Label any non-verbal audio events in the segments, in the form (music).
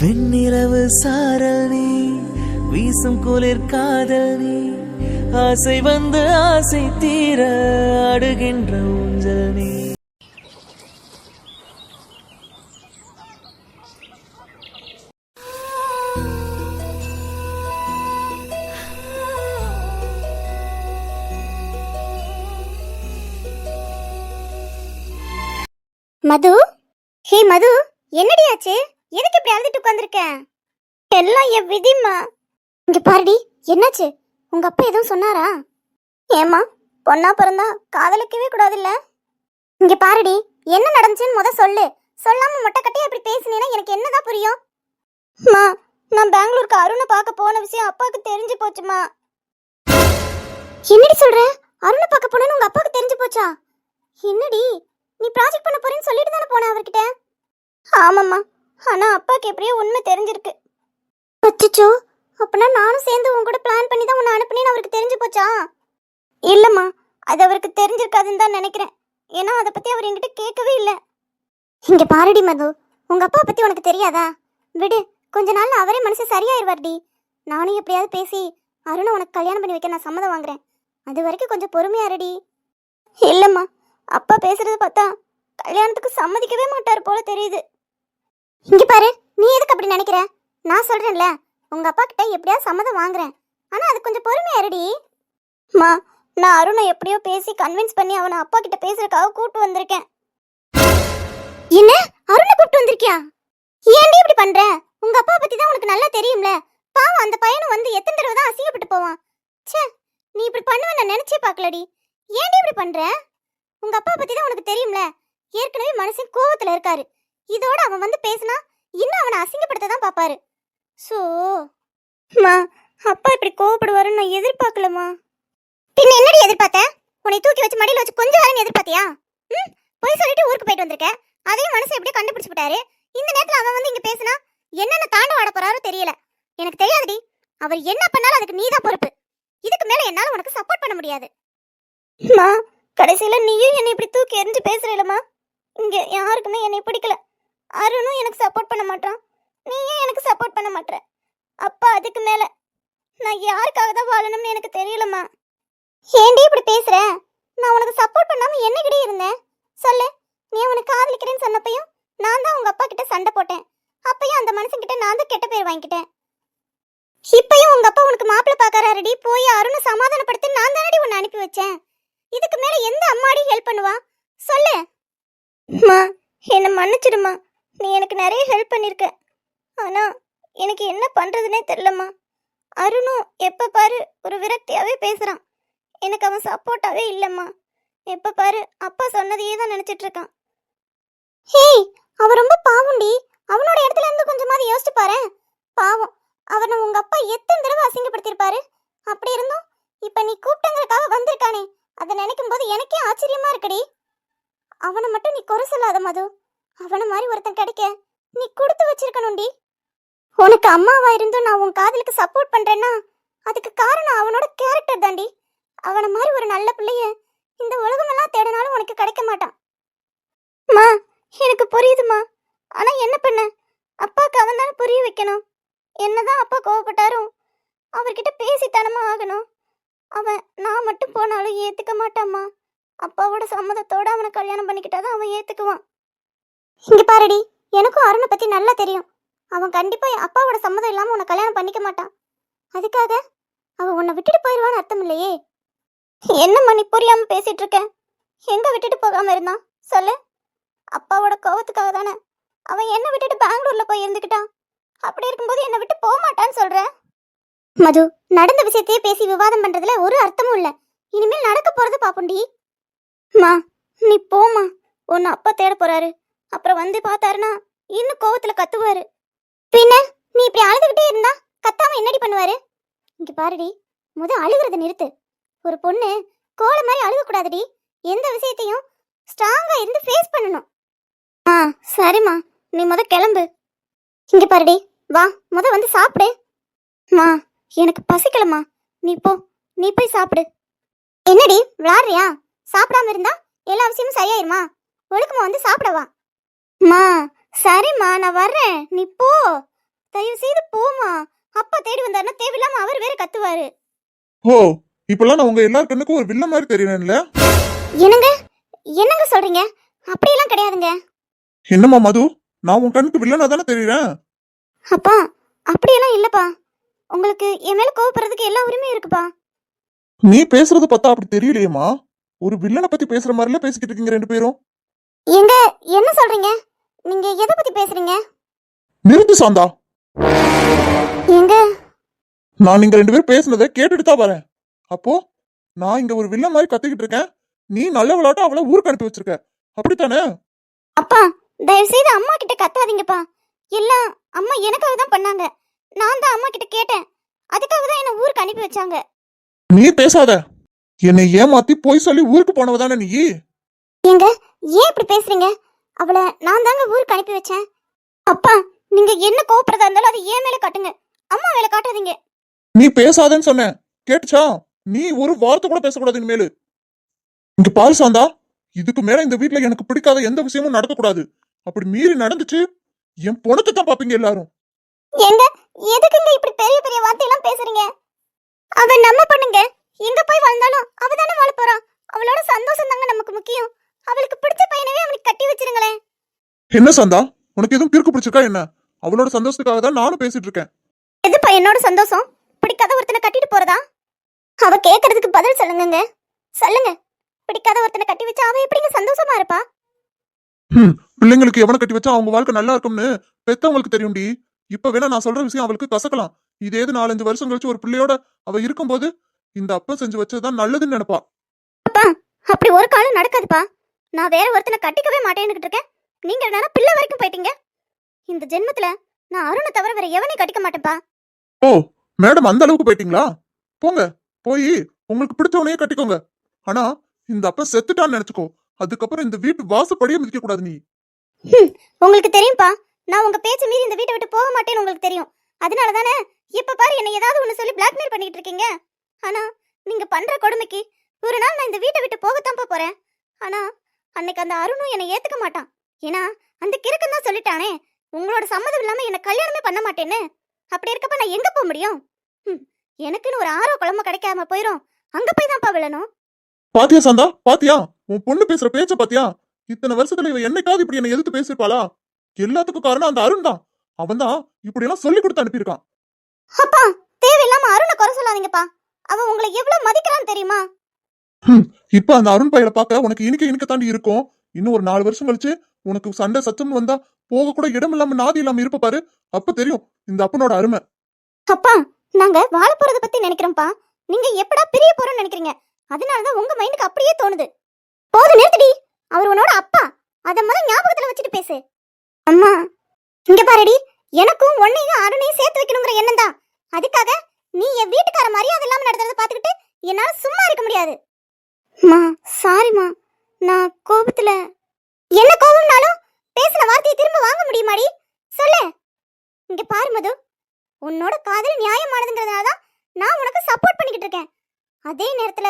வெண்ணிலவு சாரல் நீ வீசும் குளிர் காதல் நீ ஆசை வந்து ஆசை தீர அடுகின்ற ஊஞ்சல் நீ. மது? ஹே மது என்னடி ஆச்சு? எதுக்கு இப்படி அழுதுட்டு உட்காந்துருக்க எல்லாம் என் விதிம்மா. இங்க பாருடி என்னாச்சு? உங்க அப்பா எதுவும் சொன்னாரா? ஏம்மா பொண்ணா பிறந்தா காதலிக்கவே கூடாதுல்ல? இங்க பாருடி என்ன நடந்துச்சுன்னு முத சொல்லு. சொல்லாம மொட்டை கட்டி அப்படி பேசுனீனா எனக்கு என்னதான் புரியும்? மா நான் பெங்களூருக்கு அருணை பார்க்க போன விஷயம் அப்பாவுக்கு தெரிஞ்சு போச்சுமா என்னடி சொல்ற? அருணை பார்க்க போனேன்னு உங்க அப்பாவுக்கு தெரிஞ்சு போச்சா? என்னடி நீ ப்ராஜெக்ட் பண்ண போறேன்னு சொல்லிட்டு தானே போன அவர்கிட்ட? ஆமாம்மா ஆனா அப்பாக்கு எப்படியோ உண்மை தெரிஞ்சிருக்கு. அச்சச்சோ அப்பனா நானும் சேர்ந்து உன் கூட பிளான் பண்ணி தான் உன்னை அனுப்புனேன்னு அவருக்கு தெரிஞ்சு போச்சா? இல்லம்மா அது அவருக்கு தெரிஞ்சிருக்காதுன்னு தான் நினைக்கிறேன். ஏன்னா அதை பத்தி அவர் என்கிட்ட கேட்கவே இல்லை. இங்க பாருடி மது உங்க அப்பா பத்தி உனக்கு தெரியாதா? விடு கொஞ்ச நாள்ல அவரே மனசு சரியாயிருவார்டி நானும் எப்படியாவது பேசி அருணை உனக்கு கல்யாணம் பண்ணி வைக்க நான் சம்மதம் வாங்குறேன். அது வரைக்கும் கொஞ்சம் பொறுமையா இருடி. இல்லம்மா அப்பா பேசுறது பார்த்தா கல்யாணத்துக்கு சம்மதிக்கவே மாட்டார் போல தெரியுது. இங்க பாரு நீ எதுக்கு அப்படி நினைக்கிற? நான் சொல்றேன்ல உங்க அப்பா கிட்ட எப்படியாவது சம்மதம் வாங்குறேன். ஆனா அது கொஞ்சம் பொறுமையா இருடி மா நான் அருணை எப்படியோ பேசி கன்வின்ஸ் பண்ணி அவனை அப்பா கிட்ட பேசுறதுக்காக கூட்டு வந்திருக்கேன். என்ன? அருணை கூப்பிட்டு வந்திருக்கியா? ஏன்டி இப்படி பண்ற? உங்க அப்பா பத்தி தான் உனக்கு நல்லா தெரியும்ல. பாவம் அந்த பையனும் வந்து எத்தனை தடவை தான் அசிங்கப்பட்டு போவான். ச்சே நீ இப்படி பண்ணுவ நான் நினைச்சே பார்க்கலடி. ஏன்டி இப்படி பண்ற? உங்க அப்பா பத்தி தான் உனக்கு தெரியும்ல. ஏற்கனவே மனுஷன் கோவத்துல இருக்காரு. இதோட அவன் வந்து பேசினா இன்னும் அவனை அசிங்கப்படுத்த தான் பாப்பாரு. சோ மா அப்பா இப்படி கோவப்படுவாருன்னு நான் எதிர்பார்க்கலமா? பின்ன என்னடி எதிர்பார்த்த? உன்னை தூக்கி வச்சு மடியில் வச்சு கொஞ்சம் நேரம் எதிர்பார்த்தியா? ம் போய் சொல்லிட்டு ஊருக்கு போயிட்டு வந்திருக்கேன் அதையும் மனசு எப்படியோ கண்டுபிடிச்சு விட்டாரு இந்த நேரத்தில் அவன் வந்து இங்கே பேசினா என்னென்ன தாண்ட ஆட போறாரோ தெரியல. எனக்கு தெரியாதுடி. அவர் என்ன பண்ணாலும் அதுக்கு நீ தான் பொறுப்பு. இதுக்கு மேலே என்னால் உனக்கு சப்போர்ட் பண்ண முடியாது. மா நீயும் என்னை இப்படி தூக்கி எரிஞ்சு பேசுறேலம்மா இங்கே யாருக்குமே என்னை பிடிக்கல. அருணும் எனக்கு சப்போர்ட் பண்ண மாட்டான். நீயே எனக்கு சப்போர்ட் பண்ண மாட்ற? அப்பா அதுக்கு மேல நான் யாருக்காக தான் வாழணும்னு எனக்கு தெரியலம்மா. ஏண்டி இப்படி பேசுற? நான் உனக்கு சப்போர்ட் பண்ணாம என்னகிட்ட இருந்தேன்? சொல்லு நீ உனக்கு காதலிக்கிறேன்னு சொன்னப்பையும் நான் தான் உங்க அப்பா கிட்ட சண்டை போட்டேன். அப்பையும் அந்த மனுஷன் கிட்ட நான் தான் கெட்ட பேர் வாங்கிக்கிட்டேன். இப்பயும் உங்க அப்பா உனக்கு மாப்பிள்ள பாக்கறாருடி போய் அருணை சமாதானப்படுத்தி நான் தானடி உன்னை அனுப்பி வச்சேன். இதுக்கு மேல எந்த அம்மாடி ஹெல்ப் பண்ணுவா? சொல்லு. அம்மா என்னை மன்னிச்சிடுமா நீ எனக்கு நிறைய ஹெல்ப் பண்ணியிருக்க ஆனால் எனக்கு என்ன பண்ணுறதுனே தெரிலம்மா அருணும் எப்போ பாரு ஒரு விரக்தியாகவே பேசுகிறான் எனக்கு அவன் சப்போர்ட்டாகவே இல்லைம்மா. எப்போ பாரு அப்பா சொன்னதையே தான் நினச்சிட்ருக்கான் இருக்கான். ஹேய் அவன் ரொம்ப பாவம்டி அவனோட இடத்துல இருந்து கொஞ்சமாவது யோசிச்சு பாரு பாவம் அவனை உங்க அப்பா எத்தனை தடவை அசிங்கப்படுத்திருப்பாரு அப்படி இருந்தும் இப்போ நீ கூப்பிட்டங்கிறதுக்காக வந்திருக்கானே. அதை நினைக்கும் போது எனக்கே ஆச்சரியமா இருக்குடி அவனை மட்டும் நீ குறை சொல்லாத மது. அவனை மாதிரி ஒருத்தன் கிடைக்க நீ கொடுத்து வச்சிருக்கணும்டி. உனக்கு அம்மாவா இருந்தும் நான் உன் காதலுக்கு சப்போர்ட் பண்றேன்னா அதுக்கு காரணம் அவனோட கேரக்டர் தாண்டி அவனை மாதிரி ஒரு நல்ல பிள்ளைய இந்த உலகமெல்லாம் தேடினாலும் உனக்கு கிடைக்க மாட்டான். மா எனக்கு புரியுதுமா. ஆனா என்ன பண்ண? அப்பாவுக்கு அவன் தானே புரிய வைக்கணும். என்னதான் அப்பா கோவப்பட்டாரும் அவர்கிட்ட பேசித்தனமா ஆகணும். அவன் நான் மட்டும் போனாலும் ஏத்துக்க மாட்டாம்மா அப்பாவோட சம்மதத்தோட அவனை கல்யாணம் பண்ணிக்கிட்டாதான் அவன் ஏத்துக்குவான். இங்க பாருடி எனக்கும் அருணை பத்தி நல்லா தெரியும். அவன் கண்டிப்பா என் அப்பாவோட சம்மதம் இல்லாம உன்னை கல்யாணம் பண்ணிக்க மாட்டான். அதுக்காக அவன் உன்னை விட்டுட்டு போயிடுவான்னு அர்த்தம் இல்லையே? என்னம்மா நீ புரியாம பேசிட்டு இருக்க? எங்க விட்டுட்டு போகாம இருந்தான்? சொல்லு. அப்பாவோட கோவத்துக்காக தானே அவன் என்ன விட்டுட்டு பெங்களூர்ல போய் இருந்துக்கிட்டான் அப்படி இருக்கும்போது என்னை விட்டு போக மாட்டான்னு சொல்ற? மது நடந்த விஷயத்தையே பேசி விவாதம் பண்றதுல ஒரு அர்த்தமும் இல்ல. இனிமேல் நடக்க போறது பாப்புண்டி. மா நீ போமா உன்னை அப்பா தேட போறாரு. அப்புறம் வந்து பார்த்தாருன்னா இன்னும் கோவத்துல கத்துவாரு. பின்ன நீ இப்படி அழுதுகிட்டே இருந்தா கத்தாம என்னடி பண்ணுவாரு? இங்க பாருடி முத அழுகுறத நிறுத்து. ஒரு பொண்ணு கோல மாதிரி அழுக கூடாதுடி எந்த விஷயத்தையும் ஸ்ட்ராங்கா இருந்து ஃபேஸ் பண்ணணும். ஆ சரிம்மா. நீ முத கிளம்பு. இங்க பாருடி வா முத வந்து சாப்பிடு. மா எனக்கு பசிக்கலம்மா. நீ போ நீ போய் சாப்பிடு. என்னடி விளாடுறியா சாப்பிடாம இருந்தா எல்லா விஷயமும் சரியாயிருமா? ஒழுக்கமா வந்து சாப்பிடவா? மா சரிம்மா நான் வர்றேன். நீ போ. தயவு செய்து போமா அப்பா தேடி வந்தாருன்னா தேவையில்லாம அவர் வேற கத்துவாரு. ஓ இப்பெல்லாம் நான் உங்க எல்லார் கண்ணுக்கும் ஒரு வில்ல மாதிரி தெரியறேன்ல? என்னங்க? என்னங்க சொல்றீங்க? அப்படியெல்லாம் கிடையாதுங்க. என்னம்மா மது? நான் உன் கண்ணுக்கு வில்லனா தானே தெரியறேன்? அப்பா அப்படியெல்லாம் இல்லப்பா. உங்களுக்கு என் மேல கோவப்படுறதுக்கு எல்லா உரிமையும் இருக்குப்பா. நீ பேசுறது பார்த்தா அப்படி தெரியலையேம்மா. ஒரு வில்லனை பத்தி பேசுற மாதிரில பேசிக்கிட்டு இருக்கீங்க ரெண்டு பேரும். எங்க என்ன சொல்றீங்க? நீங்க எதை பத்தி பேசுறீங்க? நிறுத்து சாந்தா. எங்க? நான் நீங்க ரெண்டு பேரும் பேசுனதை கேட்டுட்டு தான் வரேன். அப்போ நான் இங்க ஒரு வில்லன் மாதிரி கத்திக்கிட்டு இருக்கேன். நீ நல்ல விளையாட்டம் அவளை ஊருக்கு அனுப்பி வச்சிருக்க. அப்படித்தானே? அப்பா தயவு செய்து அம்மா கிட்ட கத்தாதீங்கப்பா. எல்லாம் அம்மா எனக்காக தான் பண்ணாங்க. நான் தான் அம்மா கிட்ட கேட்டேன். அதுக்காக தான் என்ன ஊருக்கு அனுப்பி வச்சாங்க. நீ பேசாத. என்னை ஏமாத்தி போய் சொல்லி ஊருக்கு போனவ தானே நீ? ஏங்க ஏன் இப்படி பேசுறீங்க? அவளை நான் தாங்க ஊருக்கு அனுப்பி வச்சேன். அப்பா நீங்க என்ன கோவப்படுறதா இருந்தாலும் அது ஏன் மேல காட்டுங்க. அம்மா மேல காட்டாதீங்க. நீ பேசாதேன்னு சொன்னேன் கேட்டுச்சா? நீ ஒரு வார்த்தை கூட பேசக்கூடாது இனிமேலு. இங்க பாரு சாந்தா. இதுக்கு மேல இந்த வீட்ல எனக்கு பிடிக்காத எந்த விஷயமும் நடக்கக்கூடாது. அப்படி மீறி நடந்துச்சு என் பொணத்தை தான் பாப்பீங்க எல்லாரும். எங்க? எதுக்குங்க இப்படி பெரிய பெரிய வார்த்தையெல்லாம் பேசுறீங்க? அவ நம்ம பண்ணுங்க. எங்க போய் வாழ்ந்தாலும் அவ தானே வாழ போறா அவளோட சந்தோஷம் தாங்க நமக்கு முக்கியம். அவளுக்கு பிடிச்ச பையனவே அவனுக்கு கட்டி வச்சிருங்களேன். என்ன சாந்தா? உனக்கு எதுவும் கிறுக்கு பிடிச்சிருக்கா என்ன? அவளோட சந்தோஷத்துக்காக தான் நானும் பேசிட்டு இருக்கேன். எதுப்பா என்னோட சந்தோஷம்? பிடிக்காத ஒருத்தனை கட்டிட்டு போறதா? அவ கேக்குறதுக்கு பதில் சொல்லுங்கங்க. சொல்லுங்க. பிடிக்காத ஒருத்தனை கட்டி வச்சா அவ எப்படிங்க சந்தோஷமா இருப்பா? பிள்ளைங்களுக்கு எவனை கட்டி வச்சா அவங்க வாழ்க்கை நல்லா இருக்கும்னு பெத்தவங்களுக்கு தெரியும்டி. இப்ப வேணா நான் சொல்ற விஷயம் அவளுக்கு கசக்கலாம். இதே இது நாலஞ்சு வருஷம் கழிச்சு ஒரு பிள்ளையோட அவ இருக்கும்போது இந்த அப்பா செஞ்சு வச்சதுதான் நல்லதுன்னு நினைப்பா. அப்பா அப்படி ஒரு காலம் நடக்காதுப்பா. நான் வேற ஒருத்தனை கட்டிக்கவே மாட்டேன்னுகிட்டு இருக்கேன். நீங்க என்னன்னா பிள்ளை வரைக்கும் போயிட்டீங்க. இந்த ஜென்மத்துல நான் அருணை தவிர வேற எவனையும் கட்டிக்க மாட்டேன்ப்பா. ஓ மேடம் அந்த அளவுக்கு போயிட்டீங்களா? போங்க போய் உங்களுக்கு பிடிச்சவனையே கட்டிக்கோங்க. ஆனா இந்த அப்பா செத்துட்டான்னு நினைச்சுக்கோ. அதுக்கப்புறம் இந்த வீட்டு வாசப்படியே மிதிக்க கூடாது நீ. உங்களுக்கு தெரியும்பா. நான் உங்க பேச்சு மீறி இந்த வீட்டை விட்டு போக மாட்டேன்னு உங்களுக்கு தெரியும். அதனால தானே இப்ப பாரு என்ன ஏதாவது ஒண்ணு சொல்லி பிளாக்மெயில் பண்ணிட்டு இருக்கீங்க. ஆனா நீங்க பண்ற கொடுமைக்கு ஒரு நாள் நான் இந்த வீட்டை விட்டு போகத்தான்ப்பா போறேன். ஆனா அன்னைக்கு அந்த அருணும் என்னை ஏத்துக்க மாட்டான். ஏன்னா அந்த கிறுக்கன் தான் சொல்லிட்டானே உங்களோட சம்மதம் இல்லாம என்ன கல்யாணமே பண்ண மாட்டேன்னு. அப்படி இருக்கப்ப நான் எங்க போக முடியும்? எனக்குன்னு ஒரு ஆரோ குழம்பு கிடைக்காம போயிரும். அங்க போய் தான்ப்பா விழணும். பாத்தியா சந்தா? பாத்தியா? உன் பொண்ணு பேசுற பேச்ச பாத்தியா? இத்தனை வருஷத்துல இவ என்னைக்காவது இப்படி என்ன எதிர்த்து பேசிருப்பாளா எல்லாத்துக்கும் காரணம் அந்த அருண் தான். அவன் தான் இப்படி எல்லாம் சொல்லி கொடுத்து அனுப்பியிருக்கான். அப்பா தேவையில்லாம அருணை குறை சொல்லாதீங்கப்பா. அவன் உங்களை எவ்வளவு மதிக்கிறான்னு தெரியுமா? இப்ப அந்த அருண் பையலை பார்க்க உனக்கு இனிக்க இனிக்க தாண்டி இருக்கும். இன்னும் ஒரு நாலு வருஷம் கழிச்சு உனக்கு சண்டை சத்தம் வந்தா போக கூட இடம் இல்லாம நாதி இல்லாம இருப்ப பாரு. அப்ப தெரியும் இந்த அப்பனோட அருமை. அப்பா நாங்க வாழ போறத பத்தி நினைக்கிறோம்ப்பா. நீங்க எப்படா பிரிய போறோம்னு நினைக்கிறீங்க? அதனாலதான் உங்க மைண்டுக்கு அப்படியே தோணுது. போது நிறுத்தடி. அவர் உன்னோட அப்பா. அத முதல்ல ஞாபகத்துல வச்சுட்டு பேசு. அம்மா இங்க பாருடி. எனக்கும் உன்னையும் அருணையும் சேர்த்து வைக்கணுங்கிற எண்ணம் தான். அதுக்காக நீ என் வீட்டுக்கார மரியாதை இல்லாம நடத்துறத பாத்துக்கிட்டு என்னால சும்மா இருக்க முடியாது. மா சாரிம்மா நான் கோபத்துல என்ன கோபம்னாலும் பேசின வார்த்தையை திரும்ப வாங்க முடியுமாடி? சொல்லு. இங்க பாரு மது. உன்னோட காதல் நியாயமானதுங்கிறதுனால தான் நான் உனக்கு சப்போர்ட் பண்ணிக்கிட்டு இருக்கேன். அதே நேரத்துல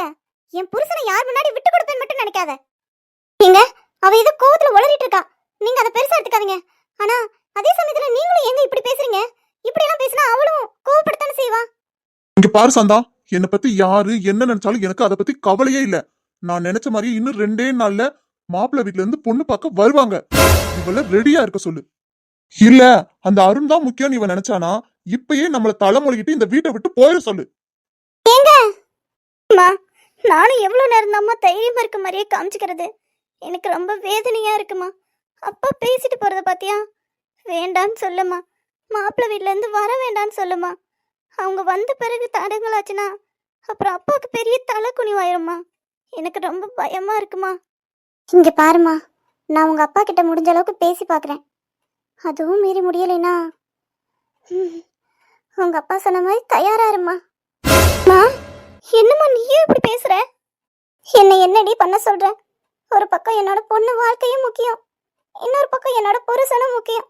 என் புருஷனை யார் முன்னாடி விட்டு கொடுப்பேன்னு மட்டும் நினைக்காத. நீங்க அவ ஏதோ கோவத்துல உளறிட்டு இருக்கா. நீங்க அதை பெருசா எடுத்துக்காதீங்க. ஆனா அதே சமயத்துல நீங்களும் எங்க இப்படி பேசுறீங்க? இப்படி எல்லாம் பேசினா அவளும் கோவப்படத்தானே செய்வா? இங்க பாரு சந்தா. என்னை பத்தி யாரு என்ன நினைச்சாலும் எனக்கு அதை பத்தி கவலையே இல்லை. நான் நினைச்ச மாதிரி இன்னும் ரெண்டே நாள்ல மாப்பிள்ளை வீட்ல இருந்து பொண்ணு பார்க்க வருவாங்க. இவள ரெடியா இருக்க சொல்லு. இல்ல அந்த அருண் தான் முக்கியம் இவன் நினைச்சானா? இப்பயே நம்மள தலைமொழிகிட்டு இந்த வீட்டை விட்டு போயிட சொல்லு. நானும் எவ்வளவு நேரம் தாம்மா தைரியமா இருக்க மாதிரியே காமிச்சுக்கிறது. எனக்கு ரொம்ப வேதனையா இருக்குமா? அப்பா பேசிட்டு போறத பாத்தியா வேண்டான்னு சொல்லுமா மாப்பிள்ளை வீட்ல இருந்து வர வேண்டான்னு சொல்லுமா அவங்க வந்த பிறகு தடங்களாச்சுன்னா அப்புறம் அப்பாவுக்கு பெரிய தலை குனிவாயிரும்மா எனக்கு ரொம்ப பயமா இருக்குமா? இங்க பாருமா நான் உங்க அப்பா கிட்ட முடிஞ்ச அளவுக்கு பேசி பார்க்குறேன் அதுவும் மீறி முடியலைனா? ம், உங்க அப்பா சொன்ன மாதிரி தயாரா இருமா? அம்மா என்னம்மா நீயே இப்படி பேசுற? என்னை என்னடி பண்ண சொல்ற? ஒரு பக்கம் என்னோட பொண்ணு வாழ்க்கையும் முக்கியம். இன்னொரு பக்கம் என்னோட புருஷனும் முக்கியம்.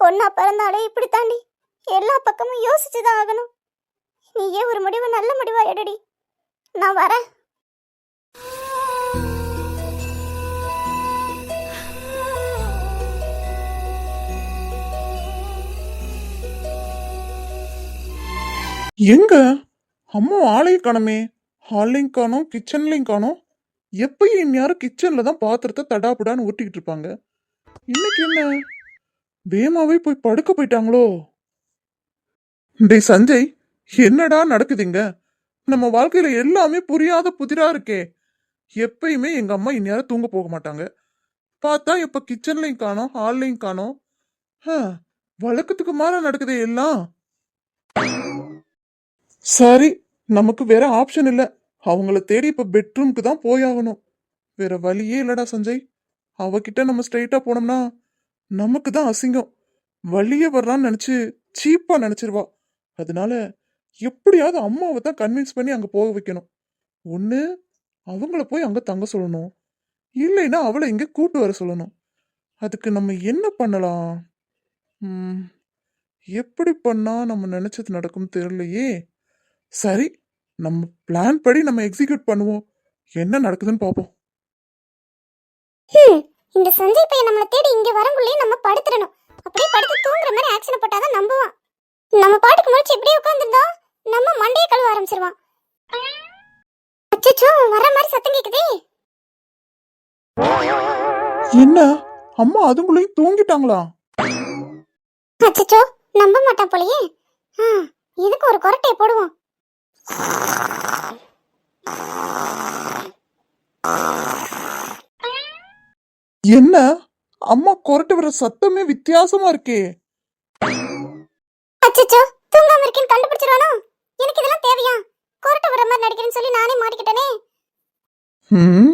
பொண்ணா பிறந்தாலே இப்படி தாண்டி எல்லா பக்கமும் யோசிச்சுதான் ஆகணும். நீயே ஒரு முடிவு நல்ல முடிவா எடுடி நான் வரேன். எங்க? அம்மா ஆளையும் காணமே. ஹால்லையும் காணோம் கிச்சன்லையும் காணோம். எப்பயும் இந்நேரம் கிச்சன்ல தான் பாத்திரத்தை தடாபுடான்னு ஊட்டிக்கிட்டு இருப்பாங்க. இன்னைக்கு என்ன? வேமாவே போய் படுக்க போயிட்டாங்களோ? டேய் சஞ்சய் என்னடா நடக்குதுங்க நம்ம வாழ்க்கையில எல்லாமே புரியாத புதிரா இருக்கே. எப்பயுமே எங்க அம்மா இந்நேரம் தூங்க போக மாட்டாங்க. பார்த்தா இப்ப கிச்சன்லையும் காணோம் ஹால்லையும் காணோம். வழக்கத்துக்கு மாற நடக்குதே எல்லாம். சரி நமக்கு வேற ஆப்ஷன் இல்ல. அவங்கள தேடி இப்ப பெட்ரூம்க்கு தான் போயாகணும் வேற வழியே இல்லடா சஞ்சய். அவகிட்ட நம்ம ஸ்ட்ரைட்டா போனோம்னா நமக்கு தான் அசிங்கம். வழியே வர்றான்னு நினைச்சு சீப்பா நினைச்சிருவா. அதனால எப்படியாவது அம்மாவை தான் கன்வின்ஸ் பண்ணி அங்க போக வைக்கணும். ஒன்று அவங்கள போய் அங்கே தங்க சொல்லணும். இல்லைன்னா அவளை இங்கே கூட்டு வர சொல்லணும். அதுக்கு நம்ம என்ன பண்ணலாம்? ம், எப்படி பண்ணால் நம்ம நினச்சது நடக்கும் தெரியலையே. சரி நம்ம பிளான் படி நம்ம எக்ஸிக்யூட் பண்ணுவோம். என்ன நடக்குதுன்னு பார்ப்போம் இந்த சஞ்சய் பையன் நம்மளை தேடி இங்க வரங்குள்ளே நம்ம படுத்துறணும் அப்படியே படுத்து தூங்குற மாதிரி ஆக்ஷன் போட்டாதான் நம்புவான். நம்ம பாட்டுக்கு முடிச்சு இப்படியே உட்காந்துருந்தோம் நம்ம மண்டையை கழுவ ஆரம்பிச்சிருவான். அச்சச்சோ வர மாதிரி சத்தம் கேக்குதே. என்ன? அம்மா அதுங்களையும் தூங்கிட்டாங்களா? அச்சச்சோ நம்ப மாட்டான் போலயே. ஆ, இதுக்கு ஒரு கொரட்டையை போடுவோம்? என்ன? அம்மா கொரட்டை வர சத்தமே வித்தியாசமா இருக்கே. அச்சச்சோ தூங்காம இருக்கேன்னு கண்டுபிடிச்சிருவானோ? எனக்கு இதெல்லாம் தேவையா? கொரட்டை வர மாதிரி நடிக்கிறேன்னு சொல்லி நானே மாட்டிக்கிட்டேனே. ம்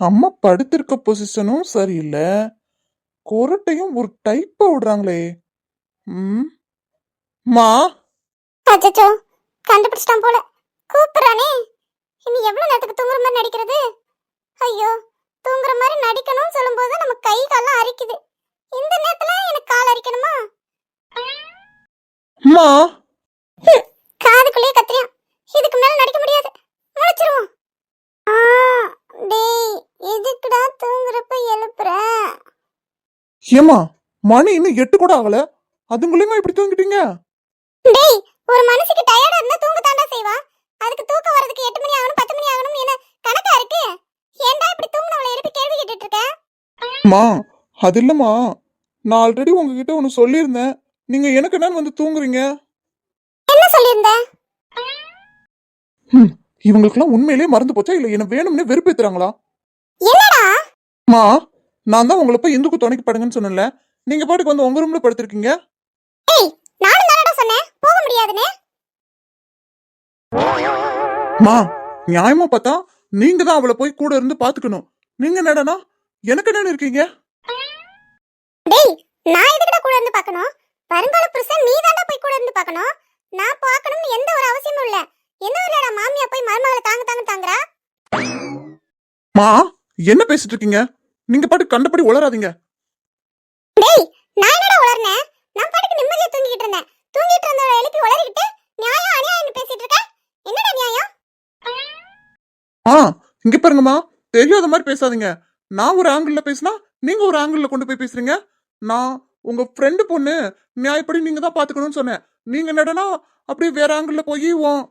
அம்மா படுத்திருக்க பொசிஷனும் சரியில்லை. கொரட்டையும் ஒரு டைப்பா விடுறாங்களே. ம் மா? அச்சச்சோ கண்டுபிடிச்சிட்டான் போல. கூப்பிடுறானே. இனி எவ்வளவு நேரத்துக்கு தூங்குற மாதிரி நடிக்கிறது? ஐயோ தூங்குற மாதிரி நடிக்கணும்னு சொல்லும்போது நம்ம கை கால்லாம் அரிக்குது. இந்த நேரத்துல எனக்கு கால் அரிக்கணுமா? மா? ஹம், காதுக்குள்ளேயே கத்திரியான் இதுக்கு மேல நடிக்க முடியாது. முடிச்சிருவோம் ஆ டேய் எதுக்குடா தூங்குறப்ப எழுப்புற? ஏமா மணி இன்னும் எட்டு கூட ஆகல. அதுங்களையுமா இப்படி தூங்கிட்டீங்க? டேய் ஒரு மனுஷிக்கு டயர்டா இருந்தா தூங்க தாண்டா செய்வா. அதுக்கு தூக்கம் வரதுக்கு எட்டு மணி ஆகணும் பத்து மணி ஆகணும் என்ன கணக்கா இருக்கு? ஏன்டா இப்படி தூங்குனவளை எழுப்பி கேள்வி கேட்டுட்டு இருக்க? மா அது இல்லம்மா. நான் ஆல்ரெடி உங்ககிட்ட ஒன்று சொல்லியிருந்தேன். நீங்க எனக்கு என்னன்னு வந்து தூங்குறீங்க? என்ன சொல்லியிருந்த? இவங்களுக்கெல்லாம் உண்மையிலேயே மறந்து போச்சா? இல்ல என்ன வேணும்னே வெறுப்பேத்துறாங்களா? என்னடா? மா நான் தான் உங்களை போய் இந்துக்கு துணைக்கு படுங்கன்னு சொன்னேன்ல. நீங்க பாட்டுக்கு வந்து உங்க ரூம்ல படுத்திருக்கீங்க? ஏய் நானும் தானடா சொன்னேன். போக முடியாதுன்னு. மா நியாயமா பார்த்தா நீங்க தான் அவளை போய் கூட இருந்து பாத்துக்கணும் நீங்க என்னடனா? எனக்கு என்னன்னு இருக்கீங்க? டேய் நான் எதுக்குடா கூட இருந்து பார்க்கணும்? வருங்கால புருஷன் நீ தாண்டா போய் கூட இருந்து பார்க்கணும். நான் பார்க்கணும்னு எந்த ஒரு அவசியமும் இல்ல. என்ன மாமியா போய் மருமகளை தாங்க தாங்க தாங்குறா? மா என்ன பேசிட்டு இருக்கீங்க? நீங்க பாட்டு கண்டபடி உளராதீங்க டேய் நான் என்னடா உளர்னேன் நான் பாட்டுக்கு நிம்மதியா தூங்கிட்டு இருந்தேன். தூங்கிட்டு இருந்தவளை எழுப்பி உளறிக்கிட்டு நியாயம் அநியாயம்னு பேசிட்டு இருக்க? என்னடா நியாயம்? ஆ இங்க பாருங்கம்மா தெரியாத மாதிரி பேசாதீங்க. நான் ஒரு ஆங்கிள் பேசினா நீங்க ஒரு ஆங்கிள் கொண்டு போய் பேசுறீங்க. நான் உங்க ஃப்ரெண்டு பொண்ணு நியாயப்படி நீங்க தான் பாத்துக்கணும்னு சொன்னேன். நீங்க என்னடனா அப்படியே வேற ஆங்கிள் போய் உன்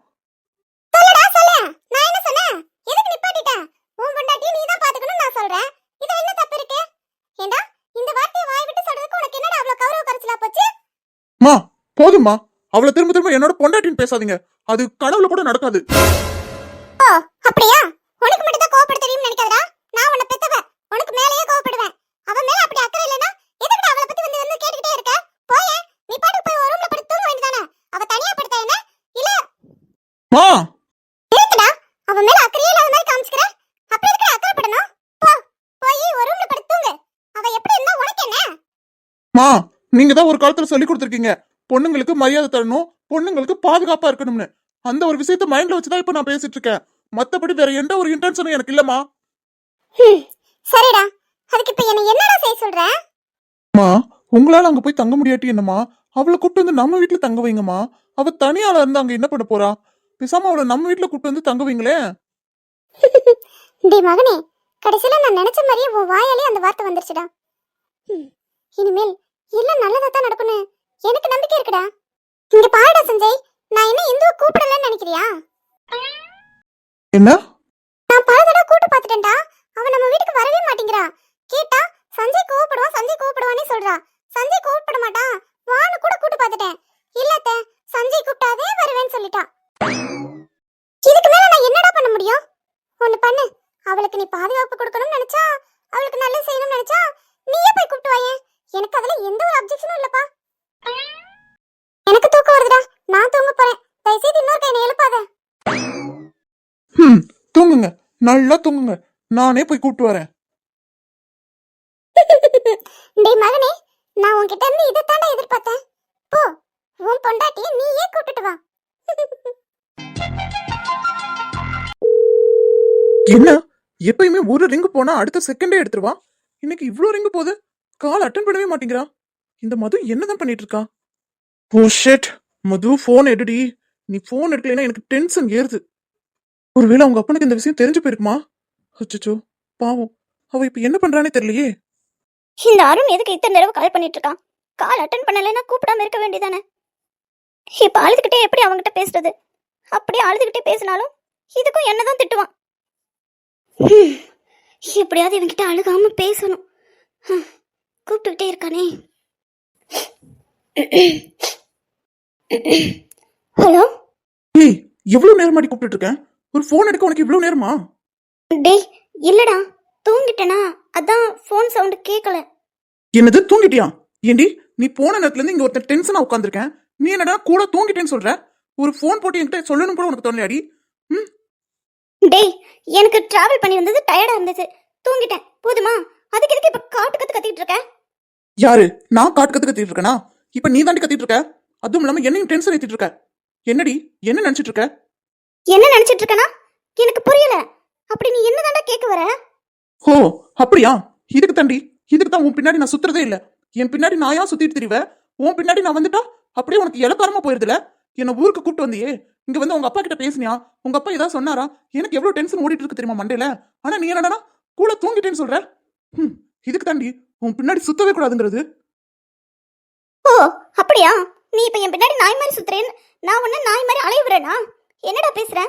சொல்லுடா சொல்லு நான் என்ன சொன்னேன் எதுக்கு நிப்பாட்டிட்ட உன் பொண்டாட்டியை நீ தான் பாத்துக்கணும் நான் சொல்றேன் இதுல என்ன தப்பு இருக்கு? ஏண்டா இந்த வார்த்தையை வாய் விட்டு சொல்றதுக்கு உனக்கு என்னடா அவ்வளவு கௌரவ கரைச்சலா போச்சு? மா போதும்மா. அவளை திரும்ப திரும்ப என்னோட பொண்டாட்டின்னு பேசாதீங்க. அது கனவுல கூட நடக்காது. ஓ அப்படியா? உனக்கு மட்டும் தான் கோவப்பட தெரியும்னு நினைக்காதடா. நான் உன்னை பெத்தவ உனக்கு மேலேயே கோவப்படுவேன். அவ மேல அப்படி அக்கறை இல்லைன்னா எதுக்குடா அவளை பத்தி வந்து வந்து கேட்டுக்கிட்டே இருக்க? போயே நீ பாட்டுக்கு போய் ஒரு ரூம்ல படுத்து தூங்க வேண்டியதானே அவ தனியா படுத்தா என்ன? இல்ல. மா நிறுத்துடா அவ மேல அக்கறையே இல்லாத மாதிரி காமிச்சுக்கிற அப்படி எதுக்கு அக்கறைப்படணும் போ போய் ஒரு ரூம்ல படுத்து தூங்கு அவ எப்படி இருந்தா உனக்கு என்ன மா நீங்க தான் ஒரு காலத்துல சொல்லி கொடுத்துருக்கீங்க. பொண்ணுங்களுக்கு மரியாதை தரணும் பொண்ணுங்களுக்கு பாதுகாப்பா இருக்கணும்னு. அந்த ஒரு விஷயத்த மைண்ட்ல வச்சுதான் இப்ப நான் பேசிட்டு இருக்கேன். மத்தபடி வேற எந்த ஒரு இன்டென்ஷனும் எனக்கு இல்லம்மா சரிடா. அதுக்கு இப்ப என்ன என்னடா செய்ய சொல்ற? மா உங்களால அங்க போய் தங்க முடியாட்டி என்னம்மா? அவளை கூப்பிட்டு வந்து நம்ம வீட்டுல தங்க வைங்கம்மா. அவ தனியால இருந்து அங்க என்ன பண்ண போறா? பேசாம அவளை நம்ம வீட்டுல கூப்பிட்டு வந்து தங்க வைங்களேன் டேய் மகனே கடைசியில நான் நினைச்ச மாதிரியே உன் வாயாலே அந்த வார்த்தை வந்துருச்சுடா. இனிமேல் எல்லாம் நல்லதா தான் நடக்கும்னு. எனக்கு நம்பிக்கை இருக்குடா. இங்க பாருடா சஞ்சய். நான் என்ன இந்துவை கூப்பிடலன்னு நினைக்கிறியா? என்ன? நான் பல தடவை கூட்டு பார்த்துட்டேன்டா. அவன் நம்ம வீட்டுக்கு வரவே மாட்டேங்கிறா. கேட்டா சஞ்சய் கோவப்படுவான் சஞ்சய் கோவப்படுவானே சொல்றா. சஞ்சய் கோவப்பட மாட்டான் வான்னு கூட கூட்டு பார்த்துட்டேன். இல்லத்த சஞ்சய் கூப்பிட்டாதே வருவேன்னு சொல்லிட்டா. இதுக்கு மேல நான் என்னடா பண்ண முடியும்? ஒண்ணு பண்ணு. அவளுக்கு நீ பாதுகாப்பு கொடுக்கணும்னு நினைச்சா அவளுக்கு நல்லது செய்யணும்னு நினைச்சா நீயே போய் கூப்பிட்டு வாயே எனக்கு அதுல எந்த ஒரு அப்ஜெக்ஷனும் இல்லப்பா. எனக்கு தூக்கம் வருதுடா. நான் தூங்க போறேன். தயவுசெய்து இன்னொரு கை எழுப்பாத. ம் தூங்குங்க. நல்லா தூங்குங்க. நானே போய் கூப்பிட்டு வரேன். (laughs) டேய் மகனே நான் உன்கிட்ட இருந்து இதை தாண்டா எதிர்பார்த்தேன். போ உன் பொண்டாட்டியை நீயே கூட்டிட்டு வா. என்ன? எப்பயுமே ஒரு ரிங்கு போனா அடுத்த செகண்டே எடுத்துருவா? இன்னைக்கு இவ்ளோ ரிங்கு போகுது? கால் அட்டன் பண்ணவே மாட்டேங்கிறா. இந்த மது என்னதான் பண்ணிட்டு இருக்கா ஓ ஷெட் மது போன் எடுடி. நீ போன் எடுக்கலைன்னா எனக்கு டென்ஷன் ஏறுது. ஒருவேளை அவங்க அப்பனுக்கு இந்த விஷயம் தெரிஞ்சு போயிருக்குமா? அச்சச்சோ பாவம். அவ இப்ப என்ன பண்றானே தெரியலையே. இந்த அருண் எதுக்கு இத்தனை தடவை கால் பண்ணிட்டு இருக்கான் கால் அட்டன் பண்ணலைன்னா கூப்பிடாம இருக்க வேண்டியதானே? இப்ப அழுதுகிட்டே எப்படி அவன்கிட்ட பேசுறது? அப்படியே அழுதுகிட்டே பேசினாலும் இதுக்கும் என்னதான் திட்டுவான்? ஹம், எப்படியாவது இவன்கிட்ட அழுகாம பேசணும். ஹம், கூப்பிட்டுக்கிட்டே இருக்கானே. ஹலோ? ஏய் எவ்வளவு நேரமாடி கூப்பிட்டு இருக்கேன் ஒரு போன் எடுக்க உனக்கு இவ்வளவு நேரமா? டேய் இல்லடா. தூங்கிட்டேனா? அதான் ஃபோன் சவுண்டு கேட்கல என்னது தூங்கிட்டியா? ஏண்டி நீ போன நேரத்துல இருந்து இங்க ஒருத்தன் டென்ஷனா உட்காந்துருக்கேன் நீ என்னடா கூட தூங்கிட்டேன்னு சொல்ற? ஒரு போன் போட்டு என்கிட்ட சொல்லணும் கூட உனக்கு தோணலையாடி? ம்? டேய் எனக்கு டிராவல் பண்ணி வந்தது டயர்டா இருந்தது தூங்கிட்டேன். போதுமா? அதுக்கு எதுக்கு இப்ப காட்டு கத்து கத்திட்டு இருக்க? யாரு? நான் காட்டு கத்து கத்திட்டு இருக்கேனா? இப்ப நீ தாண்டி கத்திட்டு இருக்க? அதுவும் இல்லாம என்னையும் டென்ஷன் ஏத்திட்டு இருக்க. என்னடி? என்ன நினைச்சிட்டு இருக்க? என்ன நினைச்சிட்டு இருக்கனா? எனக்கு புரியல. அப்படி நீ என்னதாண்டா கேட்க வர? ஓ அப்படியா? இதுக்கு தாண்டி. இதுக்கு தான் உன் பின்னாடி நான் சுத்துறதே இல்ல. என் பின்னாடி நான் ஏன் சுத்திட்டு திரிவ? உன் பின்னாடி நான் வந்துட்டா? அப்படியே உனக்கு இலக்காரமா போயிருதுல? என்ன ஊருக்கு கூப்பிட்டு வந்தியே. இங்க வந்து உங்க அப்பா கிட்ட பேசினியா? உங்க அப்பா ஏதாவது சொன்னாரா? எனக்கு எவ்வளவு டென்ஷன் ஓடிட்டு இருக்கு தெரியுமா மண்டையில? ஆனா நீ என்னடா? கூட தூங்கிட்டேன்னு சொல்ற? ம், இதுக்கு தாண்டி. உன் பின்னாடி சுத்தவே கூடாதுங்கிறது. ஓ அப்படியா? நீ இப்ப என் பின்னாடி நாய் மாதிரி சுத்துறேன் நான் உன்ன நாய் மாதிரி அலைய விடுறேனா? என்னடா பேசுற?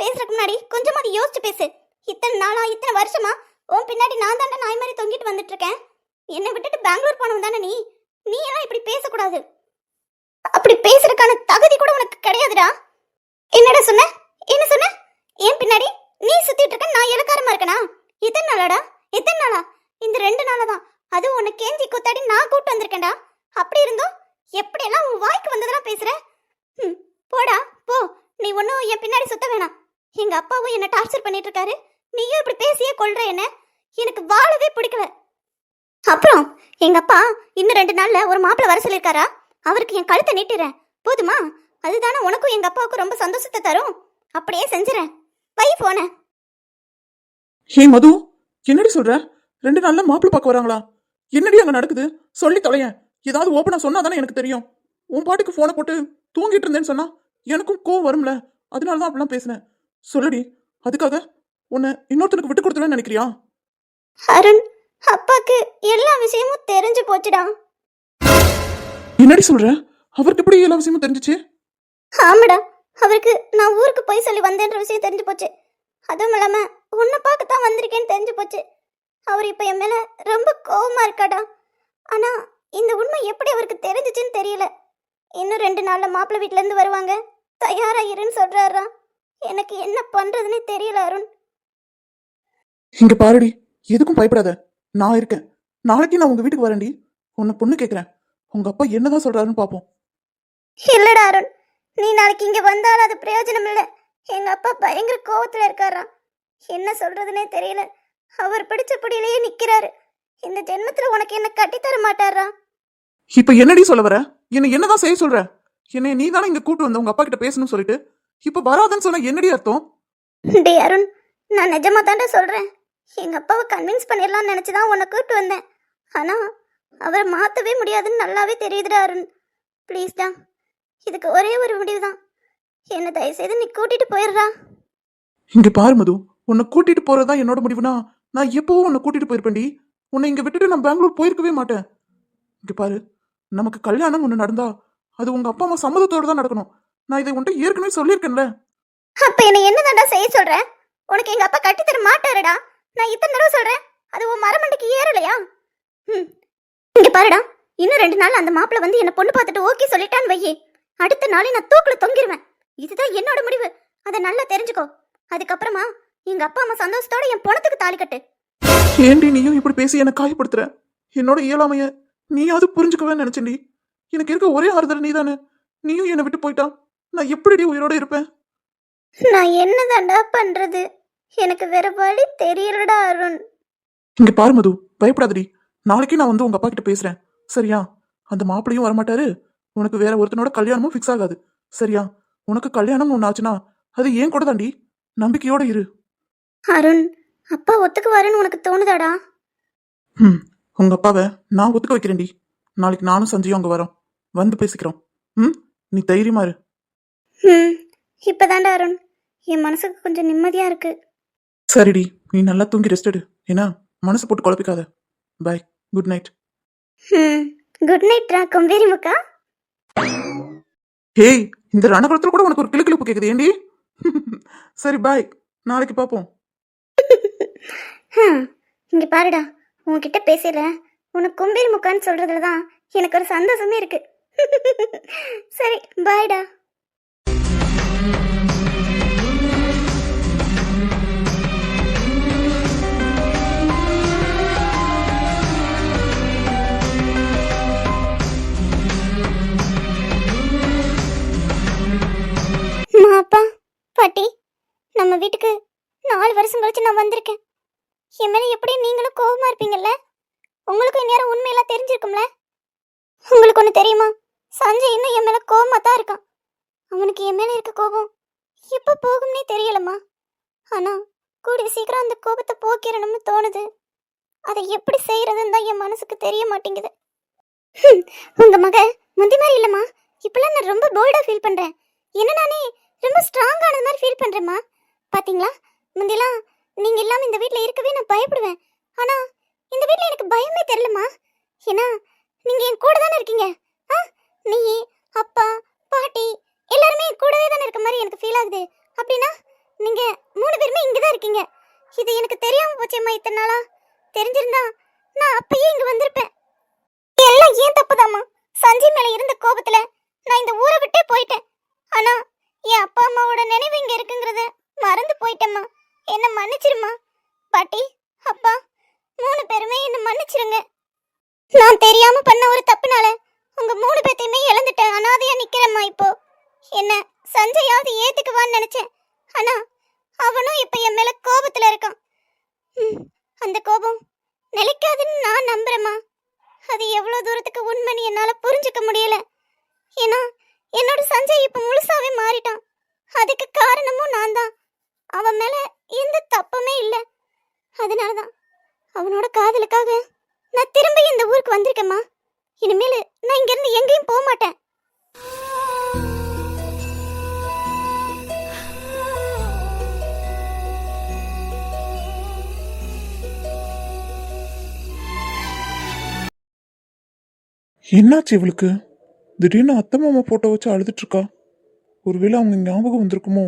பேசுறதுக்கு முன்னாடி கொஞ்சமாவது யோசிச்சு பேசு. இத்தனை நாளா இத்தனை வருஷமா உன் பின்னாடி நான் தாண்டா நாய் மாதிரி தொங்கிட்டு வந்துட்டு இருக்கேன் என்னை விட்டுட்டு பெங்களூர் போனவன் தானே நீ? நீ எல்லாம் இப்படி பேசக்கூடாது. அப்படி பேசுறதுக்கான தகுதி கூட உனக்கு கிடையாதுடா. என்னடா சொன்ன? என்ன சொன்ன? ஏன் பின்னாடி நீ சுத்திட்டு இருக்க நான் இலக்காரமா இருக்கனா? எத்தனை நாளாடா? எத்தனை நாளா? இந்த ரெண்டு நாளா தான் அது உன்னை கேஞ்சி கூத்தாடி நான் கூட்டு வந்திருக்கேன்டா. அப்படி இருந்தோம் எப்படியெல்லாம் உன் வாய்க்கு வந்ததெல்லாம் பேசுற? ம், போடா போ. நீ ஒன்றும் என் பின்னாடி சுத்த வேணாம். எங்க அப்பாவும் என்ன டார்ச்சர் பண்ணிட்டு இருக்காரு. நீயும் இப்படி பேசியே கொள்ற என்ன? எனக்கு வாழவே பிடிக்கல. அப்புறம் எங்க அப்பா இன்னும் ரெண்டு நாள்ல ஒரு மாப்பிள்ளை வர சொல்லியிருக்காரா? அவருக்கு என் கழுத்தை நீட்டிறேன். போதுமா? அதுதானே உனக்கும் எங்க அப்பாவுக்கும் ரொம்ப சந்தோஷத்தை தரும். அப்படியே செஞ்சுறேன். பை போன ஹே மது என்னடி சொல்ற? ரெண்டு நாள்ல மாப்பிள்ளை பார்க்க வராங்களா? என்னடி அங்க நடக்குது? சொல்லி தொலையேன். ஏதாவது ஓப்பனா சொன்னா தானே எனக்கு தெரியும். உன் பாட்டுக்கு போனை போட்டு தூங்கிட்டு இருந்தேன்னு சொன்னா எனக்கும் கோவம் வரும்ல. அதனால தான் அப்படிலாம் பேசினேன். சொல்லுடி அதுக்காக உன்னை இன்னொருத்தனுக்கு விட்டு கொடுத்துருவேன்னு நினைக்கிறியா? அருண் அப்பாக்கு எல்லா விஷயமும் தெரிஞ்சு போச்சுடா. என்னடி சொல்ற? அவருக்கு எப்படி எல்லா விஷயமும் தெரிஞ்சுச்சு? ஆமாடா அவருக்கு நான் ஊருக்கு போய் சொல்லி வந்தேன்ற விஷயம் தெரிஞ்சு போச்சு. அதுவும் இல்லாம உன்னை பார்க்க தான் வந்திருக்கேன்னு தெரிஞ்சு போச்சு. அவர் இப்போ என் மேல ரொம்ப கோவமா இருக்காடா. ஆனா இந்த உண்மை எப்படி அவருக்கு தெரிஞ்சுச்சுன்னு தெரியல. இன்னும் ரெண்டு நாள்ல மாப்பிள்ளை வீட்ல இருந்து வருவாங்க. தயாரா இருன்னு சொல்றாரா. எனக்கு என்ன பண்றதுன்னே தெரியல அருண். இங்க பாருடி எதுக்கும் பயப்படாத. நான் இருக்கேன். நாளைக்கு நான் உங்க வீட்டுக்கு வரேன்டி. உன்னை பொண்ணு கேட்கறேன் உங்க அப்பா என்னதான் சொல்றாருன்னு பாப்போம். இல்லடா அருண். நீ நாளைக்கு இங்க வந்தாலும் அது பிரயோஜனம் இல்ல. எங்க அப்பா பயங்கர கோவத்துல இருக்காராம். என்ன சொல்றதுனே தெரியல. அவர் பிடிச்ச பிடியிலேயே நிக்கிறாரு. இந்த ஜென்மத்துல உனக்கு என்ன கட்டி தர மாட்டாரா? இப்ப என்னடி சொல்ல வர? என்ன என்னதான் செய்ய சொல்ற? என்னை நீ தானே இங்க கூட்டு வந்த உங்க அப்பா கிட்ட பேசணும்னு சொல்லிட்டு? இப்ப வராதன்னு சொன்னா என்னடி அர்த்தம்? டே அருண் நான் நிஜமா தாண்டா சொல்றேன். எங்க அப்பாவை கன்வின்ஸ் பண்ணிடலாம்னு நினைச்சுதான் உன்னை கூப்பிட்டு வந்தேன். ஆனா அவரை மாத்தவே முடியாதுன்னு நல்லாவே தெரியுதுடா அருண். ப்ளீஸ்டா இதுக்கு ஒரே ஒரு முடிவு தான் என்ன தயவுசெய்து நீ கூட்டிட்டு போயிடுறா. இங்க பாரு மது உன்னை கூட்டிட்டு போறதா என்னோட முடிவுனா? நான் எப்பவும் உன்னை கூட்டிட்டு போயிருப்பேன்டி. உன்னை இங்க விட்டுட்டு நான் பெங்களூர் போயிருக்கவே மாட்டேன். இங்க பாரு நமக்கு கல்யாணம் ஒண்ணு நடந்தா அது உங்க அப்பா அம்மா சம்மதத்தோட தான் நடக்கணும். நான் இதை உன்ட்ட ஏற்கனவே சொல்லியிருக்கேன்ல. அப்ப என்ன என்னதான்டா செய்ய சொல்ற? உனக்கு எங்க அப்பா கட்டி தர மாட்டாருடா. நான் இத்தனை தடவை சொல்றேன் அது உன் மரமண்டைக்கு ஏறலையா? ம் இங்க பாருடா இன்னும் ரெண்டு நாள் அந்த மாப்பிள்ள வந்து என்ன பொண்ணு பார்த்துட்டு ஓகே சொல்லிட்டான்னு வையே. அடுத்த நாளே நான் தூக்கில் தொங்கிருவேன். இதுதான் என்னோட முடிவு. அதை நல்லா தெரிஞ்சுக்கோ. அதுக்கப்புறமா எங்க அப்பா அம்மா சந்தோஷத்தோட என் பொணத்துக்கு தாலி கட்டு. ஏண்டி நீயும் இப்படி பேசி என்னை காயப்படுத்துற? என்னோட இயலாமைய நீயாவது புரிஞ்சுக்கவே நினைச்சேன்டி. எனக்கு இருக்க ஒரே ஆறுதல் நீதானே? நீயும் என்னை விட்டு போயிட்டா? நான் எப்படிடி உயிரோட இருப்பேன்? நான் என்னதான்டா பண்றது? எனக்கு வேற வழி தெரியலடா அருண். இங்க பாரு மது பயப்படாதடி. நாளைக்கு நான் வந்து உங்க அப்பா கிட்ட பேசுறேன். சரியா? அந்த மாப்பிளையும் வரமாட்டாரு. உனக்கு வேற ஒருத்தனோட கல்யாணமும் ஃபிக்ஸ் ஆகாது. சரியா? உனக்கு கல்யாணம் ஒன்று ஆச்சுன்னா அது ஏன் கூட தாண்டி நம்பிக்கையோட இரு. அருண் அப்பா ஒத்துக்கு வரேன்னு உனக்கு தோணுதாடா? ம் உங்க அப்பாவை நான் ஒத்துக்க வைக்கிறேன்டி. நாளைக்கு நானும் சஞ்சயும் அங்க வரோம். வந்து பேசிக்கிறோம். ம் நீ தைரியமா இரு. ம் இப்பதான்டா அருண். என் மனசுக்கு கொஞ்சம் நிம்மதியா இருக்கு. சரிடி நீ நல்லா தூங்கி ரெஸ்ட் எடு. ஏன்னா மனசு போட்டு குழப்பிக்காத. பை குட் நைட் ம் குட் நைட்ரா கொம்பேரி முக்கா ஹேய் இந்த ரணகுலத்தில் கூட உனக்கு ஒரு கிளுக்கிழப்பு கேக்குது. ஏண்டி? சரி பாய் நாளைக்கு பார்ப்போம் ஹம், இங்க பாருடா உன்கிட்ட பேசல. உனக்கு கொம்பேரி முக்கான்னு சொல்றதுல தான் எனக்கு ஒரு சந்தோஷமே இருக்கு. (laughs) சரி பாய்டா. அப்பா பாட்டி நம்ம வீட்டுக்கு நாலு வருஷம் கழிச்சு நான் வந்திருக்கேன். என் மேலே எப்படியும் நீங்களும் கோபமாக இருப்பீங்கல்ல? உங்களுக்கும் இந்நேரம் உண்மையெல்லாம் தெரிஞ்சிருக்கும்ல? உங்களுக்கு ஒன்று தெரியுமா? சஞ்சய் இன்னும் என் மேலே கோபமாக தான் இருக்கான். அவனுக்கு என் மேலே இருக்க கோபம் எப்போ போகும்னே தெரியலம்மா. ஆனால் கூடிய சீக்கிரம் அந்த கோபத்தை போக்கிடணும்னு தோணுது. அதை எப்படி செய்கிறதுன்னு தான் என் மனசுக்கு தெரிய மாட்டேங்குது. உங்கள் மக முந்தி மாதிரி இல்லைம்மா. இப்பெல்லாம் நான் ரொம்ப போல்டாக ஃபீல் பண்ணுறேன் என்ன நானே ரொம்ப ஸ்ட்ராங்கானது மாதிரி ஃபீல் பண்ணுறேம்மா பார்த்தீங்களா முந்திலாம் நீங்க இல்லாம இந்த வீட்ல இருக்கவே நான் பயப்படுவேன். ஆனா இந்த வீட்ல எனக்கு பயமே தெரியலம்மா. ஏன்னா நீங்க என் கூட தானே இருக்கீங்க. ஆ நீ அப்பா பாட்டி எல்லாருமே என் கூடவே தானே இருக்க மாதிரி எனக்கு ஃபீல் ஆகுது. அப்படின்னா நீங்க மூணு பேருமே இங்க தான் இருக்கீங்க. இது எனக்கு தெரியாம போச்சேம்மா இத்தனை நாளா. தெரிஞ்சிருந்தா நான் அப்பயே இங்க வந்திருப்பேன். எல்லாம் ஏன் தப்புதாம்மா? சஞ்சய் மேல இருந்த கோபத்துல நான் இந்த ஊரை விட்டே போயிட்டேன். ஆனா என் அப்பா அம்மாவோட நினைவு இங்க இருக்குங்கிறத மறந்து போயிட்டேம்மா. என்ன மன்னிச்சிருமா பாட்டி அப்பா மூணு பேருமே என்ன மன்னிச்சிருங்க. நான் தெரியாம பண்ண ஒரு தப்புனால உங்க மூணு பேத்தையுமே இழந்துட்டேன். அனாதையா நிக்கிறேம்மா இப்போ. என்ன சஞ்சயாவது ஏத்துக்குவான்னு நினைச்சேன். ஆனா அவனும் இப்ப என் மேல கோபத்துல இருக்கான். ம், அந்த கோபம் நிலைக்காதுன்னு நான் நம்புறேம்மா. அது எவ்வளவு தூரத்துக்கு உண்மைன்னு என்னால புரிஞ்சுக்க முடியல. ஏன்னா என்னோட சஞ்சய் இப்ப முழுசாவே மாறிட்டான். அதுக்கு காரணமும் நான் தான் அவன் மேலே எந்த தப்புமே இல்லை. அதனாலதான் அவனோட காதலுக்காக நான் திரும்ப இந்த ஊருக்கு வந்திருக்கேம்மா. இனிமேல் நான் இங்கேருந்து எங்கேயும் போக மாட்டேன். என்னாச்சு இவளுக்கு? திடீர்னு அத்தை மாமா போட்டோ வச்சு அழுதுட்டு இருக்கா? ஒருவேளை அவங்க ஞாபகம் வந்திருக்குமோ?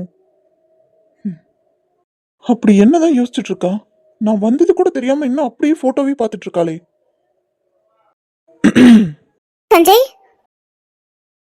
அப்படி என்னதான் யோசிச்சுட்டு இருக்கா? நான் வந்தது கூட தெரியாம இன்னும் அப்படியே போட்டோவே பார்த்துட்டு இருக்காளே. (clears throat) சஞ்சய்?